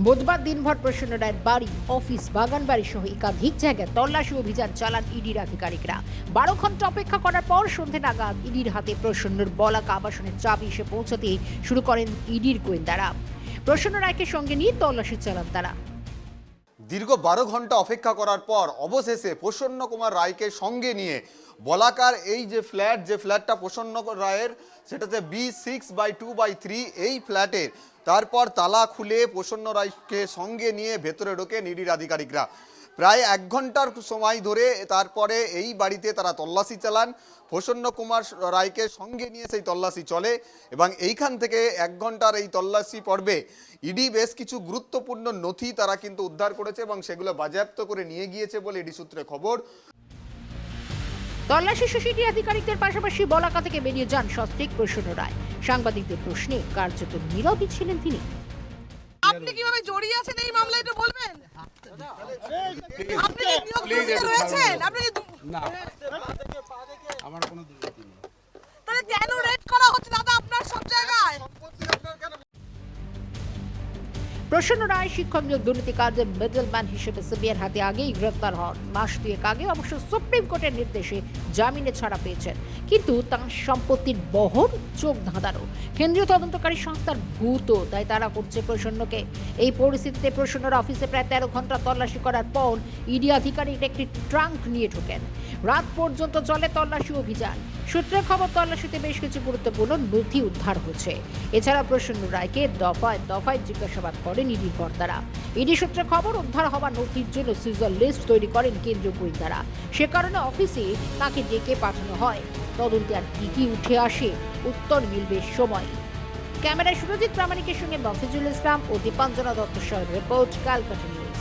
বুধবার দিনভর প্রসন্ন রায়ের বাড়ি, অফিস বাগান বাড়ি সহ একাধিক জায়গায় তল্লাশি অভিযান চালান ইডির আধিকারিকরা। বারো ঘণ্টা অপেক্ষা করার পর সন্ধে নাগাদ ইডির হাতে প্রসন্নর বলাকা আবাসনের চাবি এসে পৌঁছতে শুরু করেন ইডির গোয়েন্দারা। প্রসন্ন রায়কে সঙ্গে নিয়ে তল্লাশি চালান তারা। দীর্ঘ বারো ঘণ্টা অপেক্ষা করার পর অবশেষে প্রসন্ন কুমার রায়কে সঙ্গে নিয়ে বলাকার এই যে ফ্ল্যাট, যে ফ্ল্যাটটা প্রসন্ন রায়ের, সেটাতে B six by two by three এই ফ্ল্যাটের। তারপর তালা খুলে প্রসন্ন রায়কে সঙ্গে নিয়ে ভেতরে ঢোকে নিডির আধিকারিকরা। প্রায় এক ঘণ্টার সময় ধরে তারপরে এই বাড়িতে তারা তল্লাশি চালান। প্রসন্ন কুমার রায়কে সঙ্গে নিয়ে সেই তল্লাশি চলে এবং এইখান থেকে এক ঘণ্টার এই তল্লাশি পর্বে ইডি বেশ কিছু গুরুত্বপূর্ণ নথি তারা কিন্তু উদ্ধার করেছে এবং সেগুলো বাজেয়াপ্ত করে নিয়ে গিয়েছে বলে ইডি সূত্রে খবর। তল্লাশি ইডি আধিকারিকদের পাশাপাশি বলাকা থেকে বেরিয়ে যান সস্ত্রিক প্রসন্ন রায়। সাংবাদিকদের প্রশ্নে কার্যত নীরবই ছিলেন তিনি। আপনি কীভাবে জড়িয়ে আছেন এই মামলায় এটা বলবেন? আপনি কি নিয়োগ রয়েছেন আপনি কি দু- না। আমার কোনো দুর্নীতি নেই। তাহলে কেন রেড করা হচ্ছে? দাদা আপনার সব জায়গায়। প্রসন্ন রায় শিক্ষক নিয়োগ দুর্নীতি কাজে মিডলম্যান হিসেবে সিবিআর হাতে আগেই গ্রেফতার হন। মাস দুয়েক আগে অবশ্য সুপ্রিম কোর্টের নির্দেশে জামিনে ছাড়া পেয়েছেন। কিন্তু তার সম্পত্তির বহন চোখ ধাঁধানো। কেন্দ্রীয় তদন্তকারী সংস্থার ভূত, তাই তারা করছে প্রসন্নকে। এই পরিস্থিতিতে প্রসন্নর অফিসে প্রায় তেরো ঘণ্টা তল্লাশি করার পর ইডি আধিকারিক একটি ট্রাঙ্ক নিয়ে ঢোকেন। রাত পর্যন্ত চলে তল্লাশি অভিযান। সূত্রের খবর, তল্লাশিতে বেশ কিছু গুরুত্বপূর্ণ নথি উদ্ধার হচ্ছে এছাড়া প্রসন্ন রায়কে দফায় দফায় জিজ্ঞাসাবাদ করেন ইডি কর্তারা। ইডি সূত্রে খবর, উদ্ধার হওয়া নথির জন্য সিজার লিস্ট তৈরি করেন কেন্দ্রীয় গোয়েন্দারা। সে কারণে অফিসে তাকে ডেকে পাঠানো হয়। তদন্তে আর কি কি উঠে আসে, উত্তর মিলবে সময়। ক্যামেরায় সুরজিৎ, প্রামাণিকের সঙ্গে মফিজুল ইসলাম ও দীপাঞ্জনা দত্ত সহ রিপোর্ট, ক্যালকাটা নিউজ।